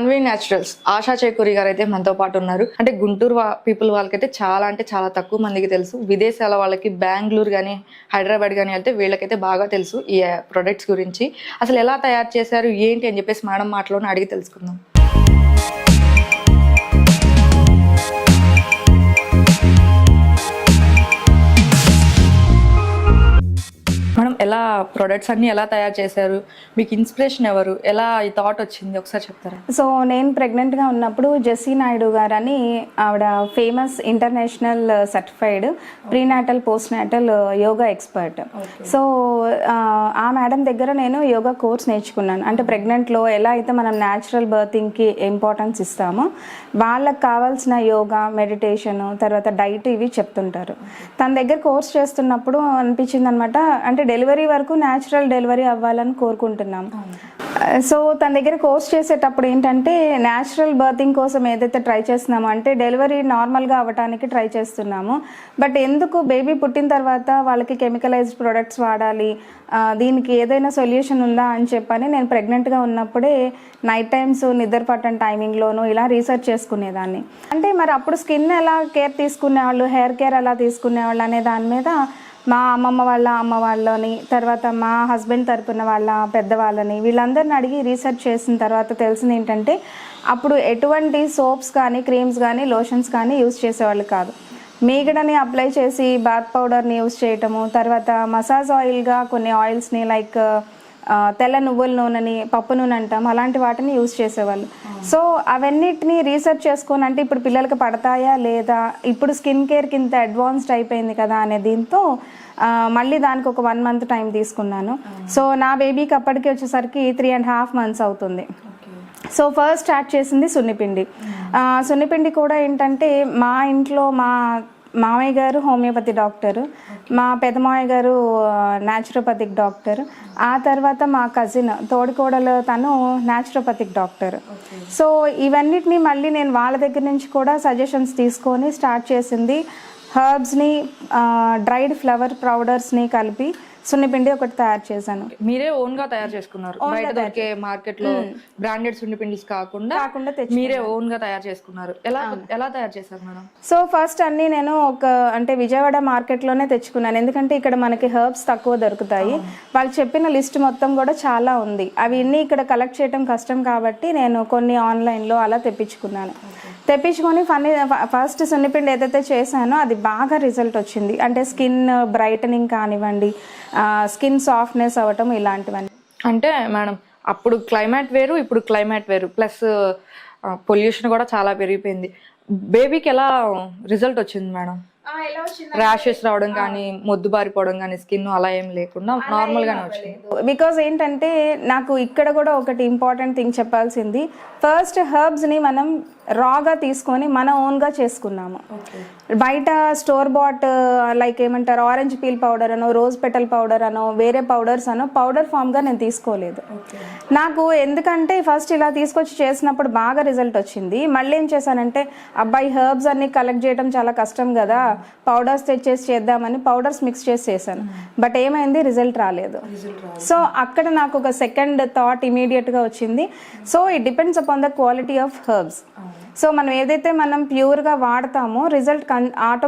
Anvi naturals ASHA చేకూరి గారు అయితే మనతో పాటు ఉన్నారు. అంటే గుంటూరు పీపుల్ వాళ్ళకైతే చాలా అంటే చాలా తక్కువ మందికి తెలుసు. విదేశాల వాళ్ళకి బెంగళూరు కానీ హైదరాబాద్ కానీ వెళ్తే వీళ్ళకైతే బాగా తెలుసు ఈ ప్రొడక్ట్స్ గురించి. అసలు ఎలా తయారు చేశారు? ఏంటి అని చెప్పేసి మేడం మాటలోనే అడిగి తెలుసుకుందాం. మేడం ఎలా ప్రొడక్ట్స్ అన్ని ఎలా తయారు చేశారు? మీకు ఇన్స్పిరేషన్ ఎవరు? ఎలా ఈ థాట్ వచ్చింది? ఒకసారి చెప్తారా? సో నేను ప్రెగ్నెంట్గా ఉన్నప్పుడు జెస్సీ నాయుడు గారని ఆవిడ famous international certified prenatal postnatal yoga expert so uh, uh madam దగ్గర నేను యోగా కోర్స్ నేర్చుకున్నాను. అంటే ప్రెగ్నెంట్లో ఎలా అయితే మనం న్యాచురల్ బర్తింగ్కి ఇంపార్టెన్స్ ఇస్తామో వాళ్ళకి కావాల్సిన యోగా మెడిటేషన్ తర్వాత డైట్ ఇవి చెప్తుంటారు. తన దగ్గర కోర్స్ చేస్తున్నప్పుడు అనిపించింది అనమాట అంటే డెలివరీ డెలివరీ వరకు న్యాచురల్ డెలివరీ అవ్వాలని కోరుకుంటున్నాం. సో తన దగ్గర కోర్స్ చేసేటప్పుడు ఏంటంటే న్యాచురల్ బర్తింగ్ కోసం ఏదైతే ట్రై చేస్తున్నామో అంటే డెలివరీ నార్మల్గా అవ్వడానికి ట్రై చేస్తున్నాము. బట్ ఎందుకు బేబీ పుట్టిన తర్వాత వాళ్ళకి కెమికలైజ్డ్ ప్రొడక్ట్స్ వాడాలి దీనికి ఏదైనా సొల్యూషన్ ఉందా అని చెప్పని నేను ప్రెగ్నెంట్గా ఉన్నప్పుడే నైట్ టైమ్స్ నిద్ర పట్టని టైమింగ్లోనూ ఇలా రీసెర్చ్ చేసుకునేదాన్ని. అంటే మరి అప్పుడు స్కిన్ ఎలా కేర్ తీసుకునేవాళ్ళు హెయిర్ కేర్ ఎలా తీసుకునేవాళ్ళు అనే దాని మీద మా అమ్మమ్మ వాళ్ళ అమ్మ వాళ్ళని తర్వాత మా హస్బెండ్ తరపున వాళ్ళ పెద్దవాళ్ళని వీళ్ళందరిని అడిగి రీసెర్చ్ చేసిన తర్వాత తెలిసింది ఏంటంటే అప్పుడు ఎటువంటి సోప్స్ కానీ క్రీమ్స్ కానీ లోషన్స్ కానీ యూస్ చేసేవాళ్ళు కాదు. మీగడని అప్లై చేసి బాత్ పౌడర్ని యూస్ చేయటము తర్వాత మసాజ్ ఆయిల్గా కొన్ని ఆయిల్స్ని లైక్ తెల్ల నువ్వుల నూనెని పప్పు నూనె అంటాం అలాంటి వాటిని యూజ్ చేసేవాళ్ళు. సో అవన్నిటిని రీసెర్చ్ చేసుకొని అంటే ఇప్పుడు పిల్లలకి పడతాయా లేదా ఇప్పుడు స్కిన్ కేర్కి ఇంత అడ్వాన్స్డ్ అయిపోయింది కదా అనే దీంతో మళ్ళీ దానికి ఒక వన్ మంత్ టైం తీసుకున్నాను. సో నా బేబీకి అప్పటికి వచ్చేసరికి త్రీ అండ్ హాఫ్ మంత్స్ అవుతుంది. సో ఫస్ట్ స్టార్ట్ చేసింది సున్నిపిండి. సున్నిపిండి కూడా ఏంటంటే మా ఇంట్లో మా మామయ్య గారు హోమియోపతి డాక్టర్. మా పెదమామయ్య గారు న్యాచురోపతిక్ డాక్టర్. ఆ తర్వాత మా కజిన్ తోడికోడలు తను న్యాచురోపతిక్ డాక్టర్. సో ఇవన్నిటిని మళ్ళీ నేను వాళ్ళ దగ్గర నుంచి కూడా సజెషన్స్ తీసుకొని స్టార్ట్ చేసింది హర్బ్స్ని డ్రైడ్ ఫ్లవర్ పౌడర్స్ని కలిపి సున్నిపిండి ఒకటి తయారు చేశాను. మీరే ఓన్గా తయారు చేసుకున్నారు. బయట దొరికే మార్కెట్లో బ్రాండెడ్ సున్నిపిండిస్ కాకుండా కాకుండా తెచ్చు మీరే ఓన్గా తయారు చేసుకున్నారు. ఎలా ఎలా తయారు చేశారు మేడం? సో ఫస్ట్ అన్ని నేను ఒక అంటే విజయవాడ మార్కెట్లోనే తెచ్చుకున్నాను. ఎందుకంటే ఇక్కడ మనకి హర్బ్స్ తక్కువ దొరుకుతాయి. వాళ్ళు చెప్పిన లిస్ట్ మొత్తం కూడా చాలా ఉంది. అవి అన్ని ఇక్కడ కలెక్ట్ చేయడం కష్టం కాబట్టి నేను కొన్ని ఆన్లైన్లో అలా తెప్పించుకున్నాను. తెప్పించుకొని ఫన్నీ ఫస్ట్ సున్నిపిండి ఏదైతే చేశానో అది బాగా రిజల్ట్ వచ్చింది. అంటే స్కిన్ బ్రైటనింగ్ కానివ్వండి స్కిన్ సాఫ్ట్నెస్ అవ్వటం ఇలాంటివన్నీ. అంటే మేడం అప్పుడు క్లైమేట్ వేరు ఇప్పుడు క్లైమేట్ వేరు. ప్లస్ పొల్యూషన్ కూడా చాలా పెరిగిపోయింది. బేబీకి ఎలా రిజల్ట్ వచ్చింది మేడం? ర్యాషెస్ రావడం కానీ మొద్దు బారిపోవడం కానీ స్కిన్ అలా ఏం లేకుండా నార్మల్ గానే వచ్చింది. బికాజ్ ఏంటంటే నాకు ఇక్కడ కూడా ఒకటి ఇంపార్టెంట్ థింగ్ చెప్పాల్సింది. ఫస్ట్ హర్బ్స్ని మనం రాగా తీసుకొని మన ఓన్గా చేసుకున్నాము. బయట స్టోర్ బాట్ లైక్ ఏమంటారు ఆరెంజ్ పీల్ పౌడర్ అనో రోజ్ పెటల్ పౌడర్ అనో వేరే పౌడర్స్ అనో పౌడర్ ఫామ్గా నేను తీసుకోలేదు. నాకు ఎందుకంటే ఫస్ట్ ఇలా తీసుకొచ్చి చేసినప్పుడు బాగా రిజల్ట్ వచ్చింది. మళ్ళీ ఏం చేశానంటే అబ్బాయి హర్బ్స్ అన్ని కలెక్ట్ చేయడం చాలా కష్టం కదా. పౌడర్స్ తెచ్చేసి చేద్దామని పౌడర్స్ మిక్స్ చేసి చేశాను. బట్ ఏమైంది? రిజల్ట్ రాలేదు. సో అక్కడ నాకు ఒక సెకండ్ థాట్ ఇమీడియట్గా వచ్చింది. So it depends upon the quality of herbs so మనం ఏదైతే మనం ప్యూర్గా వాడతామో రిజల్ట్ కన్ ఆటో